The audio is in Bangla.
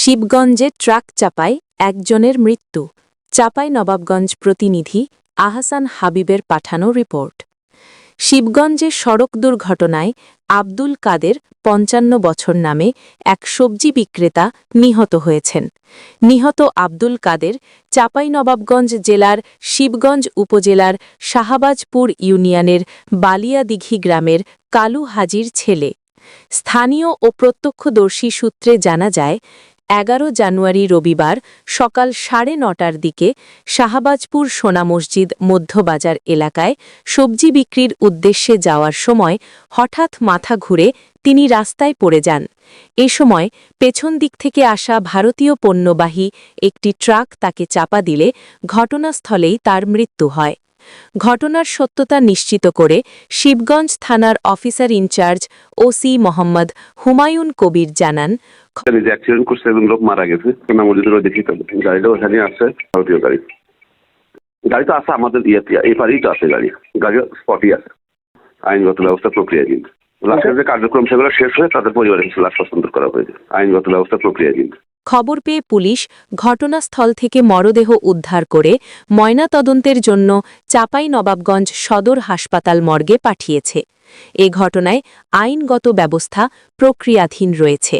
শিবগঞ্জে ট্রাক চাপায় একজনের মৃত্যু। চাপাই নবাবগঞ্জ প্রতিনিধি আহসান হাবিবের পাঠানো রিপোর্ট। শিবগঞ্জে সড়ক দুর্ঘটনায় আব্দুল কাদের পঞ্চান্ন বছর নামে এক সবজি বিক্রেতা নিহত হয়েছেন। নিহত আব্দুল কাদের চাঁপাইনবাবগঞ্জ জেলার শিবগঞ্জ উপজেলার শাহাবাজপুর ইউনিয়নের বালিয়াদিঘি গ্রামের কালু হাজির ছেলে। স্থানীয় ও প্রত্যক্ষদর্শী সূত্রে জানা যায় এগারো জানুয়ারি রবিবার সকাল সাড়ে নটার দিকে শাহবাজপুর সোনা মসজিদ মধ্যবাজার এলাকায় সবজি বিক্রির উদ্দেশ্যে যাওয়ার সময় হঠাৎ মাথা ঘুরে তিনি রাস্তায় পড়ে যান। এ সময় পেছন দিক থেকে আসা ভারতীয় পণ্যবাহী একটি ট্রাক তাকে চাপা দিলে ঘটনাস্থলেই তার মৃত্যু হয়। ঘটনার সত্যতা নিশ্চিত করে শিবগঞ্জ থানার officer in charge OC Mohammad Humayun Kabir জানান গাড়িটা ওখানে ভারতীয় গাড়ি। গাড়ি তো আছে আমাদের গাড়ি। আছে। আইনগত ব্যবস্থা প্রক্রিয়াধীন লাশের যে কার্যক্রম সেগুলো শেষ হয়ে তাদের পরিবারের কিছু লাশ হস্তান্তর করা হয়েছে। আইনগত ব্যবস্থা প্রক্রিয়াধীন খবর পেয়ে পুলিশ ঘটনাস্থল থেকে মরদেহ উদ্ধার করে ময়নাতদন্তের জন্য চাপাই নবাবগঞ্জ সদর হাসপাতাল মর্গে পাঠিয়েছে। এ ঘটনায় আইনগত ব্যবস্থা প্রক্রিয়াধীন রয়েছে।